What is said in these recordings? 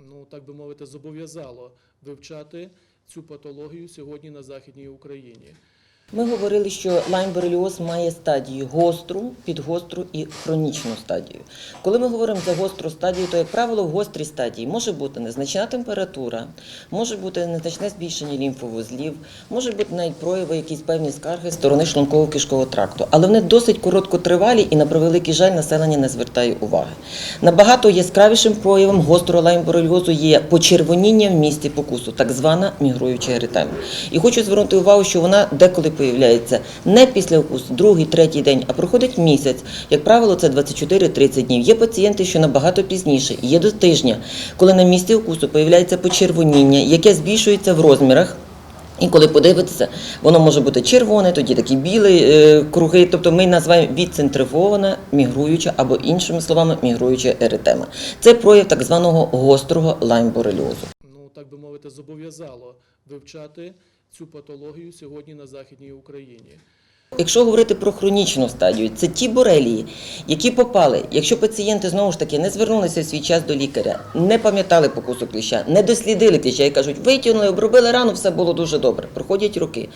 ну так би мовити, зобов'язало вивчати цю патологію сьогодні на Західній Україні. Ми говорили, що лаймбореліоз має стадію гостру, підгостру і хронічну стадію. Коли ми говоримо за гостру стадію, то, як правило, в гострій стадії може бути незначна температура, може бути незначне збільшення лімфовузлів, може бути навіть прояви якісь певні скарги сторони шлунково-кишкового тракту. Але вони досить короткотривалі і, на превеликий жаль, населення не звертає уваги. Набагато яскравішим проявом гострого лаймбореліозу є почервоніння в місці покусу, так звана мігруюча еритема. І хочу звернути увагу, що вона деколи появляється не після укусу, другий, третій день, а проходить місяць. Як правило, це 24-30 днів. Є пацієнти, що набагато пізніше, є до тижня, коли на місці укусу появляється почервоніння, яке збільшується в розмірах. І коли подивитися, воно може бути червоне, тоді такі білі е, круги. Тобто ми називаємо відцентрифована мігруюча або іншими словами мігруюча еритема. Це прояв так званого гострого лаймборельозу. Ну так би мовити, зобов'язало вивчати цю патологію сьогодні на Західній Україні. Якщо говорити про хронічну стадію, це ті борелії, які попали, якщо пацієнти знову ж таки не звернулися в свій час до лікаря, не пам'ятали покусу кліща, не дослідили кліща і кажуть, витягнули, обробили рану, все було дуже добре. Проходять роки.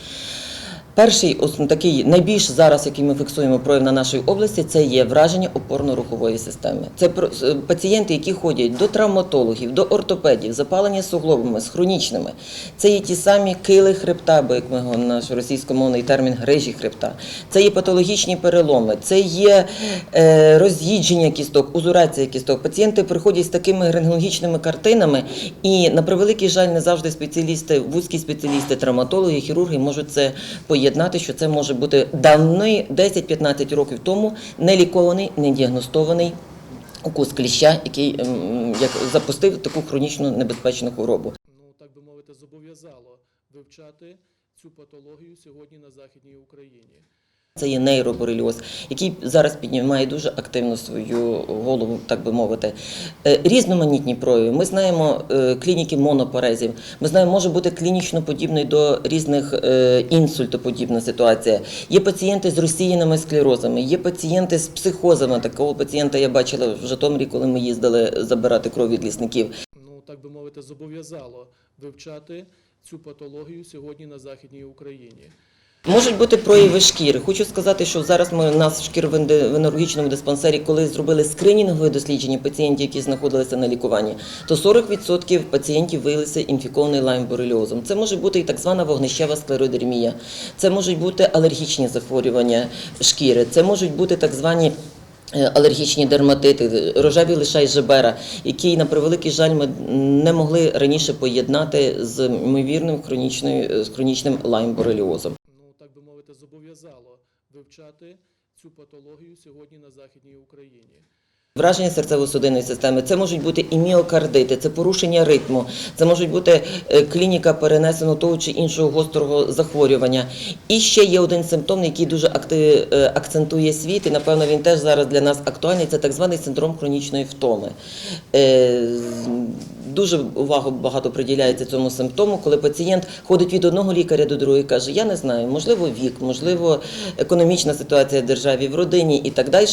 Перший ос- такий найбільш зараз, який ми фіксуємо прояв на нашій області, це є враження опорно-рухової системи. Це про- пацієнти, які ходять до травматологів, до ортопедів, запалення суглобами з хронічними. Це є ті самі кили хребта, або як ми говоримо наш російськомовний термін грижі хребта. Це є патологічні переломи, це є е, роз'їдження кісток, узурація кісток. Пацієнти приходять з такими рентгенологічними картинами, і на превеликий жаль, не завжди спеціалісти, вузькі спеціалісти, травматологи, хірурги можуть це поєднати, що це може бути давний 10-15 років тому нелікований, недіагностований укус кліща, який ем, як запустив таку хронічну небезпечну хворобу. Ну так би мовити, зобов'язало вивчати цю патологію сьогодні на Західній Україні. Це є нейробореліоз, який зараз піднімає дуже активно свою голову, так би мовити. Е, Різноманітні прояви. Ми знаємо е, клініки монопарезів. Ми знаємо, може бути клінічно подібний до різних е, інсультоподібна ситуація. Є пацієнти з розсіяними склерозами, є пацієнти з психозами. Такого пацієнта я бачила в Житомирі, коли ми їздили забирати кров від лісників. Ну так би мовити, зобов'язало вивчати цю патологію сьогодні на Західній Україні. Можуть бути прояви шкіри. Хочу сказати, що зараз ми у нас в шкіровенерологічному диспансері, коли зробили скринінгове дослідження пацієнтів, які знаходилися на лікуванні, то 40% пацієнтів виявилися інфікований лаймбореліозом. Це може бути і так звана вогнищева склеродермія, це можуть бути алергічні захворювання шкіри, це можуть бути так звані. е, Алергічні дерматити, рожеві лишай жебера, які на превеликий жаль ми не могли раніше поєднати з ймовірним хронічним лаймбореліозом. Ну так би мовити, зобов'язало вивчати цю патологію сьогодні на Західній Україні. Враження серцево-судинної системи це можуть бути і міокардити, це порушення ритму, це можуть бути е, клініка перенесеного того чи іншого гострого захворювання. І ще є один симптом, який дуже е, акцентує світ, і напевно він теж зараз для нас актуальний. Це так званий синдром хронічної втоми. Дуже увагу багато приділяється цьому симптому, коли пацієнт ходить від одного лікаря до другого і каже: Я не знаю, можливо, вік, можливо, економічна ситуація в державі, в родині і так далі.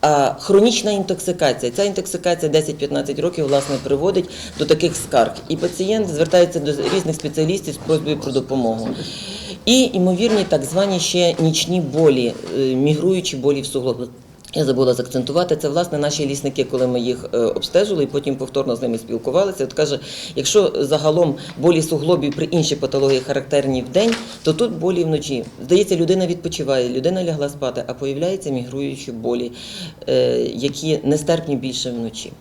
А хронічна інтоксикація, ця інтоксикація 10-15 років власне приводить до таких скарг. І пацієнт звертається до різних спеціалістів з просьбою про допомогу. І ймовірні так звані ще нічні болі, е, мігруючі болі в суглобах. Я забула заакцентувати це власне наші лісники, коли ми їх е, обстежили і потім повторно з ними спілкувалися. От каже, якщо загалом болі суглобів при іншій патології характерні в день, то тут болі вночі. Здається, людина відпочиває, людина лягла спати, а появляються мігруючі болі, е, які нестерпні більше вночі.